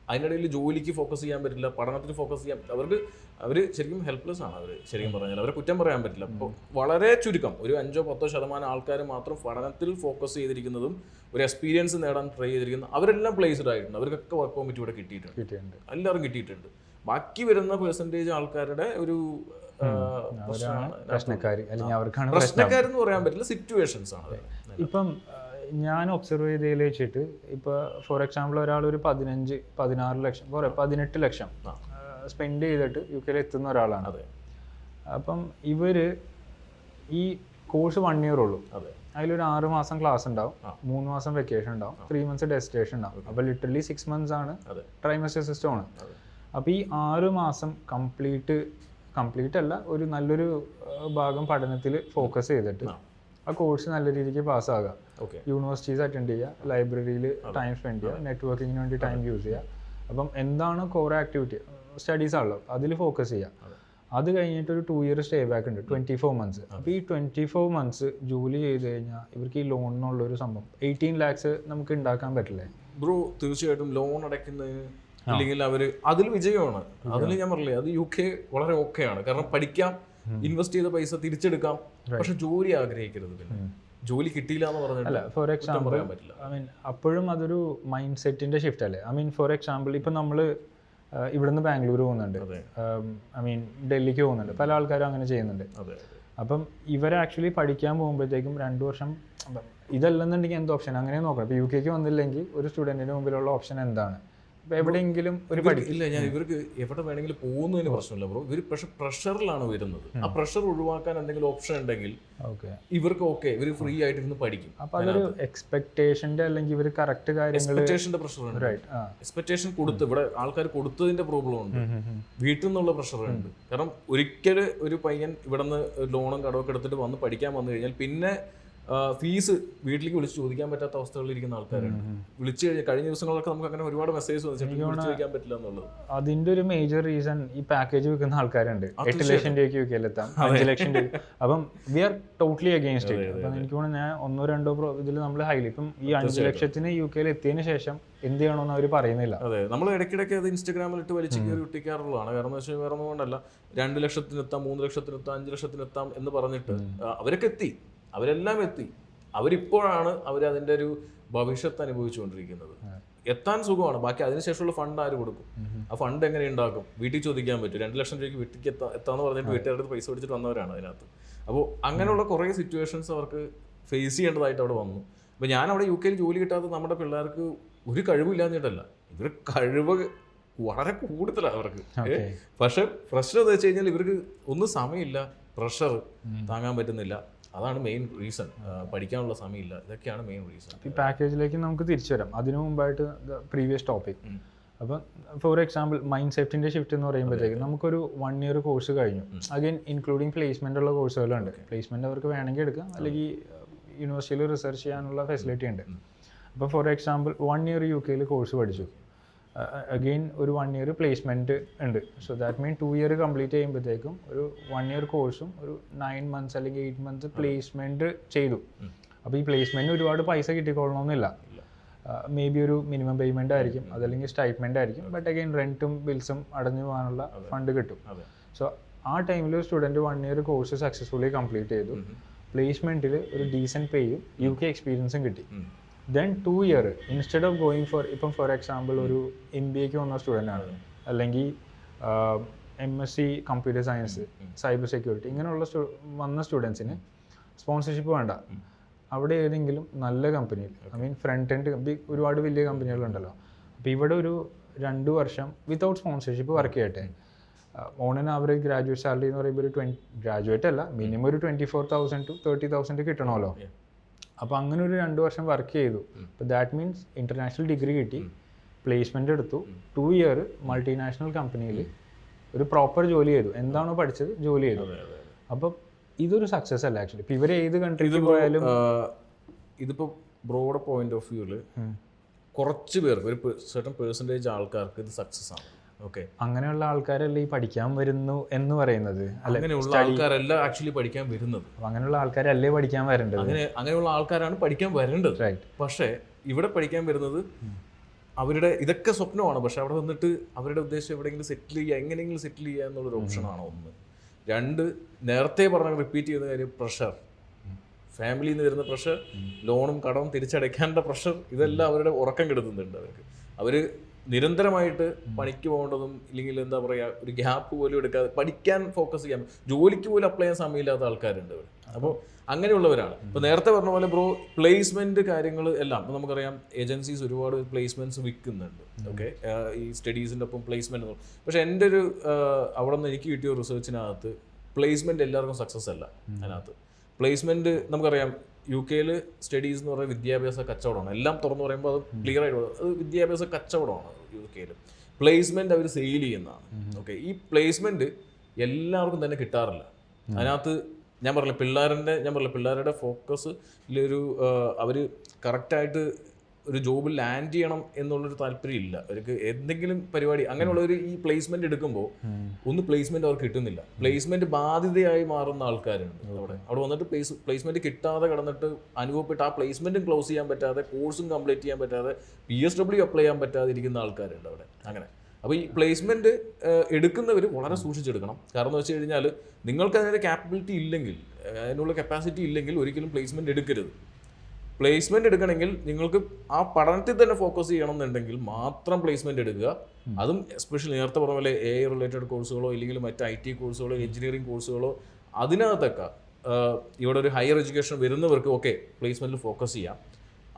[SPEAKER 1] അതിന്റെ ഇടയിൽ ജോലിക്ക് ഫോക്കസ് ചെയ്യാൻ പറ്റില്ല പഠനത്തിന് ഫോക്കസ് ചെയ്യാൻ അവർക്ക് അവർ ശരിക്കും ഹെൽപ്ലെസ് ആണ് അവർ ശരിക്കും പറഞ്ഞാൽ അവരെ കുറ്റം പറയാൻ പറ്റില്ല. അപ്പോൾ വളരെ ചുരുക്കം ഒരു അഞ്ചോ പത്തോ ശതമാനം ആൾക്കാർ മാത്രം പഠനത്തിൽ ഫോക്കസ് ചെയ്തിരിക്കുന്നതും ഒരു എക്സ്പീരിയൻസ് നേടാൻ ട്രൈ ചെയ്തിരിക്കുന്ന അവരെല്ലാം പ്ലേസ്ഡ് ആയിട്ടുണ്ട്. അവർക്കൊക്കെ വർക്ക് പെർമിറ്റ് ഇവിടെ കിട്ടിയിട്ടുണ്ട്. എല്ലാവരും കിട്ടിയിട്ടുണ്ട്. ബാക്കി വരുന്ന പെർസെന്റേജ് ആൾക്കാരുടെ ഒരു
[SPEAKER 2] പ്രശ്നക്കാർ അല്ലെങ്കിൽ അവർക്കാണ്
[SPEAKER 1] പ്രശ്നക്കാരെന്ന് പറയാൻ പറ്റില്ല സിറ്റുവേഷൻസ് ആണ്.
[SPEAKER 2] ഇപ്പം ഞാൻ ഒബ്സർവ് ചെയ്തതിൽ വെച്ചിട്ട്? ഇപ്പോൾ ഫോർ എക്സാമ്പിൾ ഒരാൾ ഒരു പതിനഞ്ച് പതിനാറ് ലക്ഷം പോരെ പതിനെട്ട് ലക്ഷം സ്പെൻഡ് ചെയ്തിട്ട് യു കെയിൽ എത്തുന്ന ഒരാളാണ്.
[SPEAKER 1] അതെ.
[SPEAKER 2] അപ്പം ഇവർ ഈ കോഴ്സ് വൺ ഇയർ ഉള്ളൂ.
[SPEAKER 1] അതെ.
[SPEAKER 2] അതിലൊരു ആറ് മാസം ക്ലാസ് ഉണ്ടാവും. മൂന്ന് മാസം വെക്കേഷൻ ഉണ്ടാവും. ത്രീ മന്ത്സ് ഡെസ്റ്റിനേഷൻ ഉണ്ടാവും. അപ്പോൾ ലിറ്ററലി സിക്സ് മന്ത്സ് ആണ് ട്രൈമസ്റ്റർ സിസ്റ്റം
[SPEAKER 1] ആണ്.
[SPEAKER 2] അപ്പോൾ ഈ ആറ് മാസം കംപ്ലീറ്റ് കംപ്ലീറ്റ് അല്ല ഒരു നല്ലൊരു ഭാഗം പഠനത്തിൽ ഫോക്കസ് ചെയ്തിട്ട്
[SPEAKER 1] ആ.
[SPEAKER 2] കോഴ്സ് നല്ല രീതിക്ക് പാസ്സാകുക യൂണിവേഴ്സിറ്റീസ് അറ്റൻഡ് ചെയ്യുക ലൈബ്രറിയിൽ ടൈം സ്പെൻഡ് ചെയ്യുക നെറ്റ്വർക്കിങ്ങിന് വേണ്ടി ടൈം യൂസ് ചെയ്യുക അപ്പം എന്താണ് കോർ ആക്ടിവിറ്റി സ്റ്റഡീസ് ആണല്ലോ അതിൽ ഫോക്കസ് ചെയ്യുക
[SPEAKER 1] അതെ.
[SPEAKER 2] കഴിഞ്ഞിട്ട് ഒരു ടു ഇയർ സ്റ്റേ ബാക്ക് ഉണ്ട് ട്വന്റി ഫോർ മന്ത്സ് അപ്പോൾ ഈ ട്വന്റി ഫോർ മന്ത്സ് ജോലി ചെയ്ത് കഴിഞ്ഞാൽ ഇവർക്ക് ഈ ലോൺ എന്നുള്ള ഒരു സംഭവം. എയ്റ്റീൻ ലാക്സ് നമുക്ക് ഉണ്ടാക്കാൻ പറ്റില്ലേ?
[SPEAKER 1] ബ്രോ തീർച്ചയായിട്ടും ലോൺ അടയ്ക്കുന്നതിന് ഇല്ലെങ്കിൽ അവർ അതിൽ വിജയമാണ്. അതിൽ ഞാൻ പറഞ്ഞില്ലേ അത് യു കെ വളരെ ഓക്കെയാണ്. കാരണം പഠിക്കാം ഇൻവെസ്റ്റ് ചെയ്ത പൈസ തിരിച്ചെടുക്കാം പക്ഷെ ജോലി ആഗ്രഹിക്കരുത് പിന്നെ. ജോലി കിട്ടിയില്ല എന്ന് പറഞ്ഞിട്ട്
[SPEAKER 2] ഫോർ എക്സാമ്പിൾ
[SPEAKER 1] പറയാൻ പറ്റില്ല.
[SPEAKER 2] ഐ മീൻ അപ്പോഴും അതൊരു മൈൻഡ് സെറ്റിന്റെ ഷിഫ്റ്റ് അല്ലേ? ഐ മീൻ ഫോർ എക്സാമ്പിൾ ഇപ്പൊ നമ്മൾ ഇവിടുന്ന് ബാംഗ്ലൂർ പോകുന്നുണ്ട്. ഐ മീൻ ഡൽഹിക്ക് പോകുന്നുണ്ട്. പല ആൾക്കാരും അങ്ങനെ ചെയ്യുന്നുണ്ട്. അപ്പം ഇവർ ആക്ച്വലി പഠിക്കാൻ പോകുമ്പോഴത്തേക്കും രണ്ട് വർഷം ഇതല്ലെന്നുണ്ടെങ്കിൽ എന്ത് ഓപ്ഷൻ അങ്ങനെ നോക്കണം. ഇപ്പോൾ യു കെക്ക് വന്നില്ലെങ്കിൽ ഒരു സ്റ്റുഡന്റിന് മുമ്പിലുള്ള ഓപ്ഷൻ എന്താണ്? എവിടെയെങ്കിലും ഒരു പടി
[SPEAKER 1] ഇല്ല ഞാൻ ഇവർക്ക് എവിടെ വേണമെങ്കിലും പോകുന്നതിന് പ്രശ്നമില്ല ബ്രോ. ഇവർ പക്ഷെ പ്രഷറിലാണ് വരുന്നത്. ആ പ്രഷർ ഒഴിവാക്കാൻ എന്തെങ്കിലും ഓപ്ഷൻ ഉണ്ടെങ്കിൽ ഇവർക്ക് ഓക്കെ ഇവർ ഫ്രീ ആയിട്ട് ഇരുന്ന് പഠിക്കും.
[SPEAKER 2] അപ്പോൾ അതൊരു എക്സ്പെക്ടേഷന്റെ അല്ലെങ്കിൽ ഇവർ കറക്റ്റ് കാര്യങ്ങൾ
[SPEAKER 1] എക്സ്പെക്ടേഷന്റെ
[SPEAKER 2] ആ.
[SPEAKER 1] എക്സ്പെക്ടേഷൻ കൊടുത്ത് ഇവിടെ ആൾക്കാർ കൊടുത്തതിന്റെ പ്രോബ്ലം ഉണ്ട്. വീട്ടിൽ നിന്നുള്ള പ്രഷർ ഉണ്ട് കാരണം ഒരിക്കലും ഒരു പയ്യൻ ഇവിടെ നിന്ന് ലോണും കടമൊക്കെ എടുത്തിട്ട് വന്ന് പഠിക്കാൻ വന്നു കഴിഞ്ഞാൽ പിന്നെ ഫീസ് വീട്ടിലേക്ക് വിളിച്ച് ചോദിക്കാൻ പറ്റാത്ത അവസ്ഥകളിൽ ഇരിക്കുന്ന ആൾക്കാരുണ്ട്. വിളിച്ചു കഴിഞ്ഞാൽ കഴിഞ്ഞ ദിവസങ്ങളൊക്കെ നമുക്ക് അങ്ങനെ ഒരുപാട് മെസ്സേജ് ചോദിക്കാൻ പറ്റില്ല എന്നുള്ളത്.
[SPEAKER 2] അതിന്റെ ഒരു മേജർ റീസൺ ഈ പാക്കേജ് വെക്കുന്ന ആൾക്കാരുണ്ട്. എട്ട് ലക്ഷം രൂപയ്ക്ക് യു കെയിലെത്താം അഞ്ച് ലക്ഷം രൂപ. അപ്പം we are totally against it അപ്പം എനിക്ക് തോന്നുന്നു ഞാൻ ഒന്നോ രണ്ടോ ഇതിൽ നമ്മൾ ഹൈലി ഇപ്പം ഈ അഞ്ച് ലക്ഷത്തിന് യു കെയിൽ എത്തിയതിനു ശേഷം എന്ത് ചെയ്യണമെന്ന് അവർ പറയുന്നില്ല.
[SPEAKER 1] അതെ. നമ്മൾ ഇടയ്ക്കിടയ്ക്ക് അത് ഇൻസ്റ്റാഗ്രാമിൽ ഇട്ട് വലിച്ചു കയറി ഒട്ടിക്കാറുള്ളതാണ്. കാരണം എന്ന് വെച്ചാൽ വേറെ ഒന്നും കൊണ്ടല്ല. രണ്ട് ലക്ഷത്തിനെത്താം മൂന്ന് ലക്ഷത്തിനെത്താം അഞ്ച് ലക്ഷത്തിനെത്താം എന്ന് പറഞ്ഞിട്ട് അവരൊക്കെ എത്തി. അവരെല്ലാം എത്തി. അവരിപ്പോഴാണ് അവരതിന്റെ ഒരു ഭവിഷ്യത്ത് അനുഭവിച്ചുകൊണ്ടിരിക്കുന്നത്. എത്താൻ സുഖമാണ്. ബാക്കി അതിനുശേഷമുള്ള ഫണ്ട് ആര് കൊടുക്കും? ആ ഫണ്ട് എങ്ങനെ ഉണ്ടാക്കും വീട്ടിൽ ചോദിക്കാൻ പറ്റും. രണ്ട് ലക്ഷം രൂപയ്ക്ക് വീട്ടിലേക്ക് എത്താ എത്താന്ന് പറഞ്ഞിട്ട് വീട്ടുകാരുടെ പൈസ പിടിച്ചിട്ട് വന്നവരാണ് അതിനകത്ത്. അപ്പോൾ അങ്ങനെയുള്ള കുറേ സിറ്റുവേഷൻസ് അവർക്ക് ഫേസ് ചെയ്യേണ്ടതായിട്ട് അവിടെ വന്നു. അപ്പോൾ ഞാൻ അവിടെ യു കെയിൽ ജോലി കിട്ടാത്ത നമ്മുടെ പിള്ളേർക്ക് ഒരു കഴിവില്ലാഞ്ഞിട്ടല്ല. ഇവർ കഴിവ് വളരെ കൂടുതലാണ് അവർക്ക്. പക്ഷെ പ്രശ്നം എന്താ വെച്ച് കഴിഞ്ഞാൽ ഇവർക്ക് ഒന്നും സമയമില്ല. പ്രഷർ താങ്ങാൻ പറ്റുന്നില്ല. അതാണ് മെയിൻ റീസൺ പഠിക്കാനുള്ള സമയമില്ല. ഇതൊക്കെയാണ് മെയിൻ റീസൺ
[SPEAKER 2] ഈ പാക്കേജിലേക്ക് നമുക്ക് തിരിച്ചു വരാം അതിനു മുമ്പായിട്ട് പ്രീവിയസ് ടോപ്പിക്. അപ്പം ഫോർ എക്സാമ്പിൾ മൈൻഡ് സെറ്റിന്റെ ഷിഫ്റ്റ് എന്ന് പറയുമ്പോഴത്തേക്ക് നമുക്കൊരു വൺ ഇയർ കോഴ്സ് കഴിഞ്ഞു. അഗൈൻ ഇൻക്ലൂഡിങ് പ്ലേസ്മെന്റ് ഉള്ള കോഴ്സുകളുണ്ട് പ്ലേസ്മെന്റ് അവർക്ക് വേണമെങ്കിൽ എടുക്കാം. അല്ലെങ്കിൽ യൂണിവേഴ്സിറ്റിയിൽ റിസർച്ച് ചെയ്യാനുള്ള ഫെസിലിറ്റി ഉണ്ട്. അപ്പോൾ for example one year U കെയിൽ കോഴ്സ് പഠിച്ചു. അഗെയിൻ ഒരു വൺ ഇയർ പ്ലേസ്മെന്റ് ഉണ്ട്. So that mean two year complete ചെയ്യുമ്പോഴത്തേക്കും ഒരു വൺ ഇയർ കോഴ്സും ഒരു നയൻ മന്ത്സ് അല്ലെങ്കിൽ എയ്റ്റ് മന്ത്സ് പ്ലേസ്മെന്റ് ചെയ്തു. അപ്പോൾ ഈ പ്ലേസ്മെന്റ് ഒരുപാട് പൈസ കിട്ടിക്കൊള്ളണമെന്നില്ല മേ ബി ഒരു മിനിമം പേയ്മെന്റ് ആയിരിക്കും അതല്ലെങ്കിൽ സ്റ്റൈപ്മെന്റ് ആയിരിക്കും. ബട്ട് അഗെയിൻ റെന്റും ബിൽസും അടഞ്ഞു പോകാനുള്ള ഫണ്ട് കിട്ടും. സോ ആ ടൈമിൽ ഒരു student one year course successfully complete ചെയ്തു. പ്ലേസ്മെന്റിൽ ഒരു ഡീസന്റ് പേയും യു കെ എക്സ്പീരിയൻസും കിട്ടി. Then two year instead of going for ഇപ്പം ഫോർ എക്സാമ്പിൾ ഒരു എം ബി എക്ക് വന്ന സ്റ്റുഡന്റ് ആണ്. അല്ലെങ്കിൽ M S C computer science cyber security ഇങ്ങനെയുള്ള വന്ന സ്റ്റുഡൻസിന് സ്പോൺസർഷിപ്പ് വേണ്ട. അവിടെ ഏതെങ്കിലും നല്ല കമ്പനിയിൽ ഐ മീൻ ഫ്രണ്ട് എൻഡ് ഒരുപാട് വലിയ കമ്പനികളുണ്ടല്ലോ അപ്പോൾ ഇവിടെ ഒരു രണ്ട് വർഷം വിത്തൗട്ട് സ്പോൺസർഷിപ്പ് വർക്ക് ചെയ്യട്ടെ. On an average graduate salary എന്ന് പറയുമ്പോൾ ഒരു ട്വൻ ഗ്രാജുവേറ്റ് അല്ല മിനിമം ഒരു twenty four thousand to thirty thousand കിട്ടണമല്ലോ. അപ്പോൾ അങ്ങനെ ഒരു രണ്ട് വർഷം വർക്ക് ചെയ്തു. അപ്പോൾ ദാറ്റ് മീൻസ് ഇന്റർനാഷണൽ ഡിഗ്രി കിട്ടി. പ്ലേസ്മെന്റ് എടുത്തു. ടു ഇയർ മൾട്ടിനാഷണൽ കമ്പനിയിൽ ഒരു പ്രോപ്പർ ജോലി ചെയ്തു. എന്താണോ പഠിച്ചത് ജോലി ചെയ്തു. അപ്പൊ ഇതൊരു സക്സസ് അല്ല ആക്ച്വലി ഇപ്പം ഇവർ ഏത് കൺട്രിക്ക് പോയാലും
[SPEAKER 1] ഇതിപ്പോ ബ്രോഡ് പോയിന്റ് ഓഫ് വ്യൂൽ കുറച്ച് പേർക്ക് ഒരു സെർട്ടൺ പേഴ്സന്റേജ് ആൾക്കാർക്ക് ഇത് സക്സസ് ആണ്. ഓക്കെ
[SPEAKER 2] അങ്ങനെയുള്ള ആൾക്കാരല്ല ഈ പഠിക്കാൻ വരുന്നു എന്ന് പറയുന്നത്?
[SPEAKER 1] അങ്ങനെയുള്ള ആൾക്കാരെല്ലാം ആക്ച്വലി പഠിക്കാൻ വരുന്നത്.
[SPEAKER 2] അങ്ങനെയുള്ള ആൾക്കാരല്ലേ പഠിക്കാൻ വരേണ്ടത്?
[SPEAKER 1] അങ്ങനെ അങ്ങനെയുള്ള ആൾക്കാരാണ് പഠിക്കാൻ വരേണ്ടത്. പക്ഷേ ഇവിടെ പഠിക്കാൻ വരുന്നത് അവരുടെ ഇതൊക്കെ സ്വപ്നമാണ്. പക്ഷെ അവിടെ വന്നിട്ട് അവരുടെ ഉദ്ദേശം എവിടെയെങ്കിലും സെറ്റിൽ ചെയ്യുക എങ്ങനെയെങ്കിലും സെറ്റിൽ ചെയ്യുക എന്നുള്ളൊരു ഓപ്ഷനാണ് ഒന്ന്. രണ്ട് നേരത്തെ പറഞ്ഞ റിപ്പീറ്റ് ചെയ്യുന്ന കാര്യം പ്രഷർ ഫാമിലിയിൽ നിന്ന് വരുന്ന പ്രഷർ ലോണും കടവും തിരിച്ചടയ്ക്കാനുള്ള പ്രഷർ ഇതെല്ലാം അവരുടെ ഉറക്കം കെടുത്തുന്നുണ്ട് അവർക്ക്. അവർ നിരന്തരമായിട്ട് പണിക്ക് പോകേണ്ടതും ഇല്ലെങ്കിൽ എന്താ പറയുക ഒരു ഗ്യാപ്പ് പോലും എടുക്കാതെ പഠിക്കാൻ ഫോക്കസ് ചെയ്യാൻ ജോലിക്ക് പോലും അപ്ലൈ ചെയ്യാൻ സമയമില്ലാത്ത ആൾക്കാരുണ്ട് ഇവിടെ. അപ്പോൾ അങ്ങനെയുള്ളവരാണ്. ഇപ്പോൾ നേരത്തെ പറഞ്ഞ പോലെ ബ്രോ പ്ലേസ്മെന്റ് കാര്യങ്ങൾ എല്ലാം ഇപ്പോൾ നമുക്കറിയാം ഏജൻസീസ് ഒരുപാട് പ്ലേസ്മെന്റ്സ് വിൽക്കുന്നുണ്ട്. ഓക്കെ ഈ സ്റ്റഡീസിന്റെ ഒപ്പം പ്ലേസ്മെന്റ് പക്ഷേ എന്റെ ഒരു അവിടെ നിന്ന് എനിക്ക് കിട്ടിയ റിസർച്ചിനകത്ത് പ്ലേസ്മെന്റ് എല്ലാവർക്കും സക്സസ് അല്ല അതിനകത്ത്. പ്ലേസ്മെന്റ് നമുക്കറിയാം യു കെയിൽ സ്റ്റഡീസ് എന്ന് പറയുന്നത് വിദ്യാഭ്യാസ കച്ചവടമാണ്. എല്ലാം തുറന്നു പറയുമ്പോൾ അത് ക്ലിയർ ആയിട്ട്. അത് വിദ്യാഭ്യാസ കച്ചവടമാണ് യു കെയിൽ പ്ലേസ്മെന്റ് അവർ സെയിൽ ചെയ്യുന്നതാണ്. ഓക്കെ ഈ പ്ലേസ്മെന്റ് എല്ലാവർക്കും തന്നെ കിട്ടാറില്ല. അതിനകത്ത് ഞാൻ പറഞ്ഞില്ല പിള്ളേരുടെ ഞാൻ പറഞ്ഞില്ല പിള്ളേരുടെ ഫോക്കസ് ഒരു അവർ കറക്റ്റായിട്ട് ഒരു ജോബ് ലാൻഡ് ചെയ്യണം എന്നുള്ളൊരു താല്പര്യം ഇല്ല. അവർക്ക് എന്തെങ്കിലും പരിപാടി അങ്ങനെയുള്ള ഒരു ഈ പ്ലേസ്മെന്റ് എടുക്കുമ്പോൾ ഒന്ന് പ്ലേസ്മെന്റ് അവർക്ക് കിട്ടുന്നില്ല. പ്ലേസ്മെന്റ് ബാധ്യതയായി മാറുന്ന ആൾക്കാരുണ്ട് അവിടെ. അവിടെ വന്നിട്ട് പ്ലേസ് പ്ലേസ്മെന്റ് കിട്ടാതെ കടന്നിട്ട് അനുഭവപ്പെട്ട് ആ പ്ലേസ്മെന്റും ക്ലോസ് ചെയ്യാൻ പറ്റാതെ കോഴ്സും കംപ്ലീറ്റ് ചെയ്യാൻ പറ്റാതെ പി എസ് ഡബ്ല്യു അപ്ലൈ ചെയ്യാൻ പറ്റാതെ ഇരിക്കുന്ന ആൾക്കാരുണ്ട് അവിടെ. അങ്ങനെ. അപ്പോൾ ഈ പ്ലേസ്മെന്റ് എടുക്കുന്നവർ വളരെ സൂക്ഷിച്ചെടുക്കണം. കാരണം എന്ന് വെച്ച് കഴിഞ്ഞാൽ നിങ്ങൾക്ക് അതിന്റെ ക്യാപ്പബിലിറ്റി ഇല്ലെങ്കിൽ അതിനുള്ള കപ്പാസിറ്റി ഇല്ലെങ്കിൽ ഒരിക്കലും പ്ലേസ്മെന്റ് എടുക്കരുത്. പ്ലേസ്മെന്റ് എടുക്കണമെങ്കിൽ നിങ്ങൾക്ക് ആ പഠനത്തിൽ തന്നെ ഫോക്കസ് ചെയ്യണം എന്നുണ്ടെങ്കിൽ മാത്രം പ്ലേസ്മെന്റ് എടുക്കുക. അതും എസ്പെഷ്യലി നേരത്തെ പറഞ്ഞ പോലെ എ ഐ റിലേറ്റഡ് കോഴ്സുകളോ ഇല്ലെങ്കിൽ മറ്റ് ഐ ടി കോഴ്സുകളോ എഞ്ചിനീയറിംഗ് കോഴ്സുകളോ അതിനകത്തൊക്കെ ഇവിടെ ഒരു ഹയർ എഡ്യൂക്കേഷൻ വരുന്നവർക്ക് ഓക്കെ പ്ലേസ്മെന്റിൽ ഫോക്കസ് ചെയ്യാം.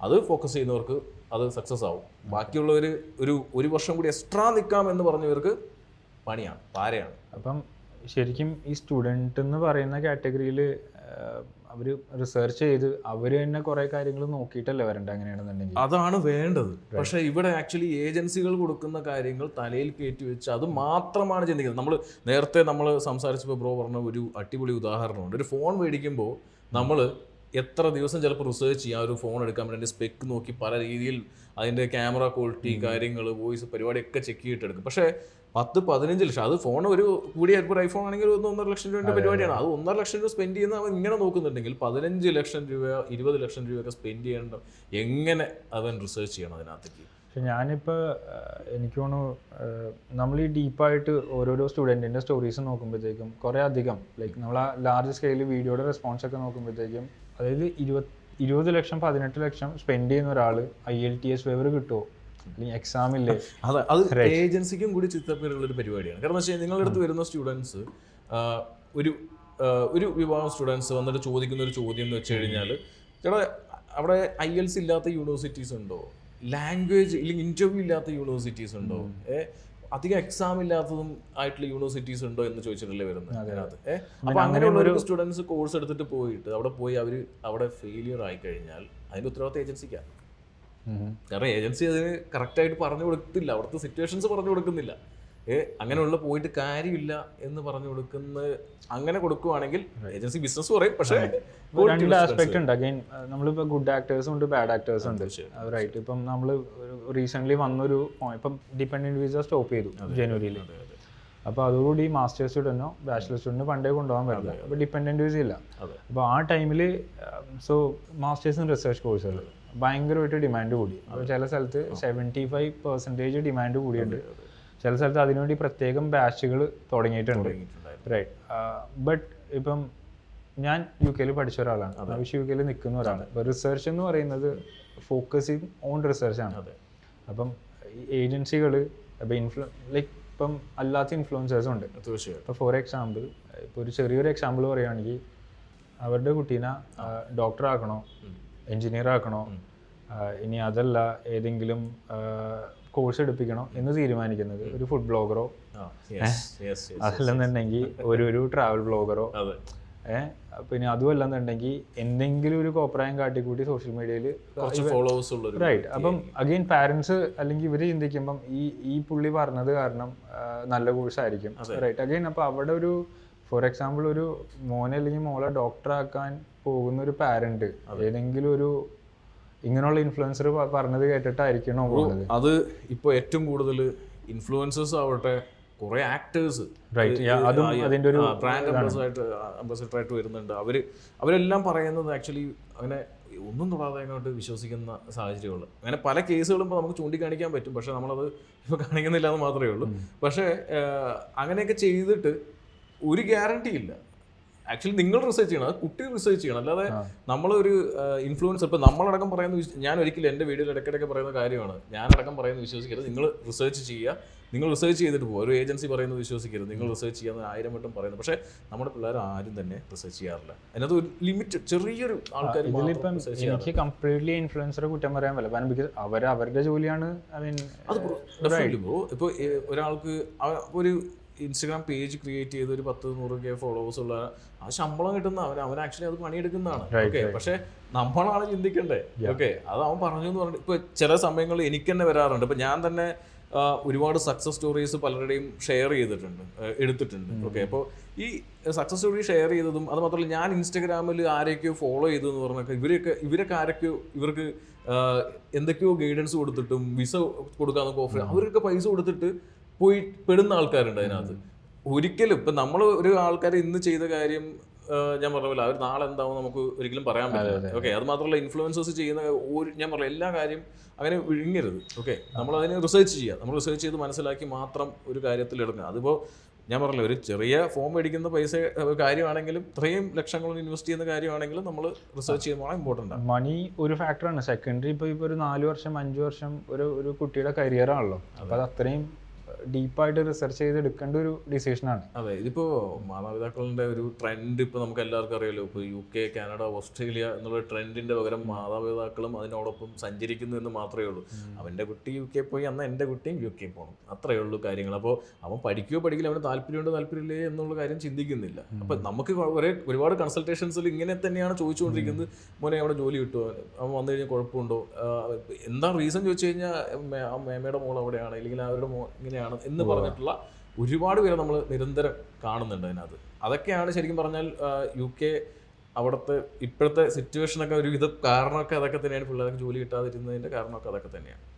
[SPEAKER 1] അത് ഫോക്കസ് ചെയ്യുന്നവർക്ക് അത് സക്സസ് ആവും. ബാക്കിയുള്ളവർ ഒരു ഒരു വർഷം കൂടി എക്സ്ട്രാ നിൽക്കാം എന്ന് പറഞ്ഞവർക്ക് പണിയാണ് പാരയാണ്.
[SPEAKER 2] അപ്പം ശരിക്കും ഈ സ്റ്റുഡന്റ് എന്ന് പറയുന്ന കാറ്റഗറിയിൽ അവർ റിസർച്ച് ചെയ്ത് അവർ തന്നെ കുറെ കാര്യങ്ങൾ നോക്കിയിട്ടല്ലേ വരണ്ട അങ്ങനെയാണെന്നുണ്ടെങ്കിൽ?
[SPEAKER 1] അതാണ് വേണ്ടത്. പക്ഷേ ഇവിടെ ആക്ച്വലി ഏജൻസികൾ കൊടുക്കുന്ന കാര്യങ്ങൾ തലയിൽ കയറ്റി വെച്ച് അത് മാത്രമാണ് ചിന്തിക്കുന്നത്. നമ്മൾ നേരത്തെ നമ്മൾ സംസാരിച്ചപ്പോൾ ബ്രോ പറഞ്ഞ ഒരു അടിപൊളി ഉദാഹരണമുണ്ട്. ഒരു ഫോൺ മേടിക്കുമ്പോൾ നമ്മൾ എത്ര ദിവസം ചിലപ്പോൾ റിസർച്ച് ചെയ്യാം. ഒരു ഫോൺ എടുക്കാൻ വേണ്ടി അതിന്റെ സ്പെക്ക് നോക്കി പല രീതിയിൽ അതിന്റെ ക്യാമറ ക്വാളിറ്റി കാര്യങ്ങൾ വോയിസ് പരിപാടിയൊക്കെ ചെക്ക് ചെയ്തിട്ട് എടുക്കും പക്ഷേ പത്ത് പതിനഞ്ച് ലക്ഷം. അത് ഫോൺ ഒരു കൂടിയ ഒരു ഐഫോൺ ആണെങ്കിൽ ഒന്ന് ഒന്നര ലക്ഷം രൂപയുടെ പരിപാടിയാണ്. അത് ഒന്നര ലക്ഷം രൂപ സ്പെൻഡ് ചെയ്യുന്ന അവൻ ഇങ്ങനെ നോക്കുന്നുണ്ടെങ്കിൽ പതിനഞ്ച് ലക്ഷം രൂപ ഇരുപത് ലക്ഷം രൂപയൊക്കെ സ്പെൻഡ് ചെയ്യേണ്ട എങ്ങനെ അവൻ റിസർച്ച് ചെയ്യണം അതിനകത്തേക്ക്?
[SPEAKER 2] പക്ഷെ ഞാനിപ്പോൾ എനിക്ക് തോന്നുന്നു നമ്മൾ ഈ ഡീപ്പായിട്ട് ഓരോരോ സ്റ്റുഡന്റിന്റെ സ്റ്റോറീസ് നോക്കുമ്പോഴത്തേക്കും കുറേ അധികം ലൈക്ക് നമ്മൾ ആ ലാർജ് സ്കെയിലിൽ വീഡിയോയുടെ റെസ്പോൺസ് ഒക്കെ നോക്കുമ്പോഴത്തേക്കും അതായത് ഇരുപത് ഇരുപത് ലക്ഷം പതിനെട്ട് ലക്ഷം സ്പെൻഡ് ചെയ്യുന്ന ഒരാൾ I L T S waiver കിട്ടുമോ അല്ലെങ്കിൽ എക്സാം ഇല്ലേ?
[SPEAKER 1] അതെ അത് ഏജൻസിക്കും കൂടി ചിത്തപ്പേരുള്ള ഒരു പരിപാടിയാണ്. കാരണം വെച്ചാൽ നിങ്ങളുടെ അടുത്ത് വരുന്ന സ്റ്റുഡൻസ് ഒരു ഒരു വിഭാഗം സ്റ്റുഡൻസ് വന്നിട്ട് ചോദിക്കുന്ന ഒരു ചോദ്യം എന്ന് വെച്ച് കഴിഞ്ഞാൽ ചേട്ടാ അവിടെ ഐ എൽസ് ഇല്ലാത്ത യൂണിവേഴ്സിറ്റീസ് ഉണ്ടോ? ലാംഗ്വേജ് ഇല്ലെങ്കിൽ ഇന്റർവ്യൂ ഇല്ലാത്ത യൂണിവേഴ്സിറ്റീസ് ഉണ്ടോ? ഏ അധികം എക്സാം ഇല്ലാത്തതും ആയിട്ടുള്ള യൂണിവേഴ്സിറ്റീസ് ഉണ്ടോ എന്ന് ചോദിച്ചിട്ടല്ലേ വരുന്നത് അതിനകത്ത്? അപ്പൊ അങ്ങനെയുള്ള ഒരു സ്റ്റുഡൻസ് കോഴ്സ് എടുത്തിട്ട് പോയിട്ട് അവിടെ പോയി അവർ അവിടെ ഫെയിലിയർ ആയി കഴിഞ്ഞാൽ അതിന്റെ ഉത്തരവാദിത്തം ഏജൻസിക്കാണ് കാരണം ഏജൻസി അതിന് കറക്റ്റായിട്ട് പറഞ്ഞു കൊടുത്തില്ല. അവിടുത്തെ സിറ്റുവേഷൻസ് പറഞ്ഞു കൊടുക്കുന്നില്ല. ഏ അങ്ങനെയുള്ള പോയിട്ട് കാര്യമില്ല എന്ന് പറഞ്ഞു കൊടുക്കുന്ന അങ്ങനെ കൊടുക്കുവാണെങ്കിൽ ഏജൻസി ബിസിനസ് പറയും. പക്ഷേ
[SPEAKER 2] രണ്ട് ആസ്പെക്ട് ഉണ്ട്. അഗൈൻ നമ്മളിപ്പോൾ ഗുഡ് ആക്ടേഴ്സും ഉണ്ട് ബാഡ് ആക്ടേഴ്സും ഉണ്ട്. റൈറ്റ് ഇപ്പം നമ്മൾ റീസെന്റ് വന്നൊരു ഇപ്പം ഡിപെൻഡന്റ് വിസ സ്റ്റോപ്പ് ചെയ്തു ജനുവരിയിൽ അപ്പോൾ അതോടുകൂടി മാസ്റ്റേഴ്സ് സ്റ്റുഡന്റോ ബാച്ചിലർ സ്റ്റുഡന്റോ പണ്ടേ കൊണ്ടുപോകാൻ പറ്റില്ല. അപ്പോൾ ഡിപ്പെൻഡന്റ് വിസ ഇല്ല.
[SPEAKER 1] അപ്പൊ
[SPEAKER 2] അപ്പോൾ ആ ടൈമിൽ സോ മാസ്റ്റേഴ്സും റിസർച്ച് കോഴ്സുകൾ ഭയങ്കരമായിട്ട് ഡിമാൻഡ് കൂടി. അപ്പോൾ ചില സ്ഥലത്ത് സെവന്റി ഫൈവ് പെർസെന്റേജ് ഡിമാൻഡ് കൂടിയുണ്ട്. ചില സ്ഥലത്ത് അതിനുവേണ്ടി പ്രത്യേകം ബാച്ചുകൾ തുടങ്ങിയിട്ടുണ്ട്. റൈറ്റ് ബട്ട് ഇപ്പം ഞാൻ യു കെയിൽ പഠിച്ച ഒരാളാണ്. ആവശ്യം യു കെയിൽ നിൽക്കുന്ന ഒരാളാണ്. അപ്പോൾ റിസർച്ച് എന്ന് പറയുന്നത് ഫോക്കസിങ് ഓൺ റിസർച്ച് ആണ്. അപ്പം ഏജൻസികൾ ഇപ്പം ഇൻഫ്ലു ലൈക്ക് ഇപ്പം അല്ലാത്ത ഇൻഫ്ലുവൻസേഴ്സും ഉണ്ട്.
[SPEAKER 1] തീർച്ചയായും
[SPEAKER 2] ഇപ്പോൾ ഫോർ എക്സാമ്പിൾ ഇപ്പോൾ ഒരു ചെറിയൊരു എക്സാമ്പിൾ പറയുകയാണെങ്കിൽ അവരുടെ കുട്ടീനെ ഡോക്ടർ എഞ്ചിനീയർ ആക്കണോ ഇനി അതല്ല ഏതെങ്കിലും കോഴ്സ് എടുപ്പിക്കണോ എന്ന് തീരുമാനിക്കുന്നത്. ഒരു ഫുഡ് ബ്ലോഗറോ അതല്ലെന്നുണ്ടെങ്കിൽ ഒരു ഒരു ട്രാവൽ ബ്ലോഗറോ ഏഹ് പിന്നെ അതുമല്ലെന്നുണ്ടെങ്കിൽ എന്തെങ്കിലും ഒരു കോപ്രായം കാട്ടിക്കൂട്ടി സോഷ്യൽ മീഡിയയിൽ
[SPEAKER 1] കുറച്ച് ഫോളോവേഴ്സ് ഉള്ളൊരു
[SPEAKER 2] റൈറ്റ് അപ്പം അഗെയിൻ പാരന്റ്സ് അല്ലെങ്കിൽ ഇവർ ചിന്തിക്കുമ്പം ഈ ഈ പുള്ളി പറഞ്ഞത് കാരണം നല്ല കോഴ്സ് ആയിരിക്കും. റൈറ്റ് അഗെയിൻ അപ്പോൾ അവിടെ ഒരു ഫോർ എക്സാമ്പിൾ ഒരു മോനെ അല്ലെങ്കിൽ മോളെ ഡോക്ടർ ആക്കാൻ പോകുന്ന ഒരു പാരന്റ് ഏതെങ്കിലും ഒരു ഇങ്ങനെയുള്ള ഇൻഫ്ലുവൻസർ പറഞ്ഞത് കേട്ടിട്ടായിരിക്കണോ
[SPEAKER 1] അത് ഇപ്പോൾ ഏറ്റവും കൂടുതൽ ഇൻഫ്ലുവൻസേഴ്സ് ആവട്ടെ കുറെ ആക്ടേഴ്സ്
[SPEAKER 2] അതിന്റെ ഒരു
[SPEAKER 1] ബ്രാൻഡ് അംബാസഡർ അംബാസഡർ ആയിട്ട് വരുന്നുണ്ട്. അവർ അവരെല്ലാം പറയുന്നത് ആക്ച്വലി അങ്ങനെ ഒന്നും തൊടാതെ അങ്ങോട്ട് വിശ്വസിക്കുന്ന സാഹചര്യമുള്ളു. അങ്ങനെ പല കേസുകളും ഇപ്പോൾ നമുക്ക് ചൂണ്ടിക്കാണിക്കാൻ പറ്റും. പക്ഷെ നമ്മളത് ഇപ്പോൾ കാണിക്കുന്നില്ല എന്ന് മാത്രമേ ഉള്ളൂ. പക്ഷേ അങ്ങനെയൊക്കെ ചെയ്തിട്ട് ഒരു ഗ്യാരണ്ടി ഇല്ല. ആക്ച്വലി നിങ്ങൾ റിസർച്ച് ചെയ്യണം. അത് കുട്ടി റിസർച്ച് ചെയ്യണം. അല്ലാതെ നമ്മളൊരു ഇൻഫ്ലുവൻസ് ഇപ്പം നമ്മളടക്കം പറയുന്ന ഞാൻ ഒരിക്കലും എന്റെ വീഡിയോയിൽ ഇടയ്ക്കിടയ്ക്ക് പറയുന്ന കാര്യമാണ്. ഞാനടക്കം പറയുന്നത് വിശ്വസിക്കരുത്. നിങ്ങൾ റിസർച്ച് ചെയ്യുക. നിങ്ങൾ റിസർച്ച് ചെയ്തിട്ട് പോകും ഒരു ഏജൻസി പറയുന്നത് വിശ്വസിക്കരുത്. നിങ്ങൾ റിസർച്ച് ചെയ്യാന്ന് ആയിരം വട്ടം പറയുന്നത്. പക്ഷേ നമ്മുടെ പിള്ളേർ ആരും തന്നെ റിസർച്ച് ചെയ്യാറില്ല. അതിനകത്ത് ഒരു ലിമിറ്റ് ചെറിയൊരു ആൾക്കാർ
[SPEAKER 2] എനിക്ക് കംപ്ലീറ്റ്ലി ഇൻഫ്ലുവൻസറെ കുറ്റം പറയാൻ പറ്റില്ല. കാരണം ബിക്കോസ് അവർ അവരുടെ ജോലിയാണ്.
[SPEAKER 1] അത് ഇപ്പോൾ ഒരാൾക്ക് ഒരു ഇൻസ്റ്റഗ്രാം പേജ് ക്രിയേറ്റ് ചെയ്ത് ഒരു പത്ത് നൂറ് കെ ഫോളോവേഴ്സ് ഉള്ള ആ ശമ്പളം കിട്ടുന്ന അവൻ അവൻ ആക്ച്വലി അത് പണിയെടുക്കുന്നതാണ്. ഓക്കെ പക്ഷെ നമ്മളാണ് ചിന്തിക്കണ്ടേ? ഓക്കെ അത് അവൻ പറഞ്ഞു എന്ന് പറഞ്ഞിട്ട് ഇപ്പൊ ചില സമയങ്ങളിൽ എനിക്ക് തന്നെ വരാറുണ്ട്. ഇപ്പൊ ഞാൻ തന്നെ ഒരുപാട് സക്സസ് സ്റ്റോറീസ് പലരുടെയും ഷെയർ ചെയ്തിട്ടുണ്ട് എടുത്തിട്ടുണ്ട്. ഓക്കെ അപ്പോൾ ഈ സക്സസ് സ്റ്റോറി ഷെയർ ചെയ്തതും അത് മാത്രമല്ല ഞാൻ ഇൻസ്റ്റഗ്രാമിൽ ആരെയൊക്കെയോ ഫോളോ ചെയ്തു എന്ന് പറഞ്ഞൊക്കെ ഇവരൊക്കെ ഇവരൊക്കെ ആരൊക്കെയോ ഇവർക്ക് എന്തൊക്കെയോ ഗൈഡൻസ് കൊടുത്തിട്ടും വിസ കൊടുക്കാന്നൊക്കെ ഓഫർ അവരൊക്കെ പൈസ കൊടുത്തിട്ട് പോയി പെടുന്ന ആൾക്കാരുണ്ട് അതിനകത്ത്. ഒരിക്കലും ഇപ്പം നമ്മൾ ഒരു ആൾക്കാർ ഇന്ന് ചെയ്ത കാര്യം ഞാൻ പറഞ്ഞ പോലെ അവർ നാളെ എന്താവും നമുക്ക് ഒരിക്കലും പറയാൻ പറ്റില്ല. ഓക്കെ അത് മാത്രമല്ല ഇൻഫ്ലുവൻസേഴ്സ് ചെയ്യുന്ന ഒരു ഞാൻ പറഞ്ഞ എല്ലാ കാര്യം അങ്ങനെ വിഴുങ്ങരുത്. ഓക്കെ നമ്മൾ അതിനെ റിസർച്ച് ചെയ്യുക. നമ്മൾ റിസർച്ച് ചെയ്ത് മനസ്സിലാക്കി മാത്രം ഒരു കാര്യത്തിൽ എടുക്കുക അതിപ്പോൾ ഞാൻ പറഞ്ഞില്ല ഒരു ചെറിയ ഫോം മേടിക്കുന്ന പൈസ കാര്യമാണെങ്കിലും ഇത്രയും ലക്ഷങ്ങൾ ഇൻവെസ്റ്റ് ചെയ്യുന്ന കാര്യമാണെങ്കിലും നമ്മൾ റിസർച്ച് ചെയ്യുമ്പോൾ ഇമ്പോർട്ടന്റ് ആണ്.
[SPEAKER 2] മണി ഒരു ഫാക്ടറാണ് സെക്കൻഡറി ഇപ്പോൾ ഇപ്പോൾ ഒരു നാല് വർഷം അഞ്ച് വർഷം ഒരു ഒരു കുട്ടിയുടെ കരിയറാണല്ലോ അപ്പോൾ അത്. അത്രയും ഡീപ്പായിട്ട് റിസർച്ച് ചെയ്ത് എടുക്കേണ്ട ഒരു ഡിസിഷനാണ്
[SPEAKER 1] അതെ ഇതിപ്പോ മാതാപിതാക്കളുടെ ഒരു ട്രെൻഡ് ഇപ്പൊ നമുക്ക് എല്ലാവർക്കും അറിയാലോ. ഇപ്പൊ യു കെ കാനഡ ഓസ്ട്രേലിയ എന്നുള്ള ട്രെൻഡിന്റെ പകരം മാതാപിതാക്കളും അതിനോടൊപ്പം സഞ്ചരിക്കുന്നു എന്ന് മാത്രമേ ഉള്ളൂ. അവന്റെ കുട്ടി യു കെ പോയി അന്ന് എന്റെ കുട്ടിയും യു കെ പോകണം അത്രയേ ഉള്ളൂ കാര്യങ്ങൾ. അപ്പോൾ അവൻ പഠിക്കുകയോ പഠിക്കില്ല അവന് താല്പര്യമുണ്ടോ താല്പര്യമില്ലേ എന്നുള്ള കാര്യം ചിന്തിക്കുന്നില്ല. അപ്പൊ നമുക്ക് ഒരേ ഒരുപാട് കൺസൾട്ടേഷൻസിൽ ഇങ്ങനെ തന്നെയാണ് ചോദിച്ചുകൊണ്ടിരിക്കുന്നത്. മോനെ അവിടെ ജോലി കിട്ടുമോ അവൻ വന്നു കഴിഞ്ഞാൽ കുഴപ്പമുണ്ടോ? എന്താ റീസൺ ചോദിച്ചു കഴിഞ്ഞാൽ ആ മേമയുടെ മോൾ അവിടെയാണ് അല്ലെങ്കിൽ അവരുടെ മോ ഇങ്ങനെയാണ്. എന്ന് പറഞ്ഞിട്ടുള്ള ഒരുപാട് പേരെ നമ്മൾ നിരന്തരം കാണുന്നുണ്ട് അതിനകത്ത്. അതൊക്കെയാണ് ശരിക്കും പറഞ്ഞാൽ യു കെ അവിടുത്തെ ഇപ്പോഴത്തെ സിറ്റുവേഷനൊക്കെ ഒരുവിധ കാരണമൊക്കെ അതൊക്കെ തന്നെയാണ്. പിള്ളേർക്ക് ജോലി കിട്ടാതിരുന്നതിന്റെ കാരണമൊക്കെ അതൊക്കെ തന്നെയാണ്.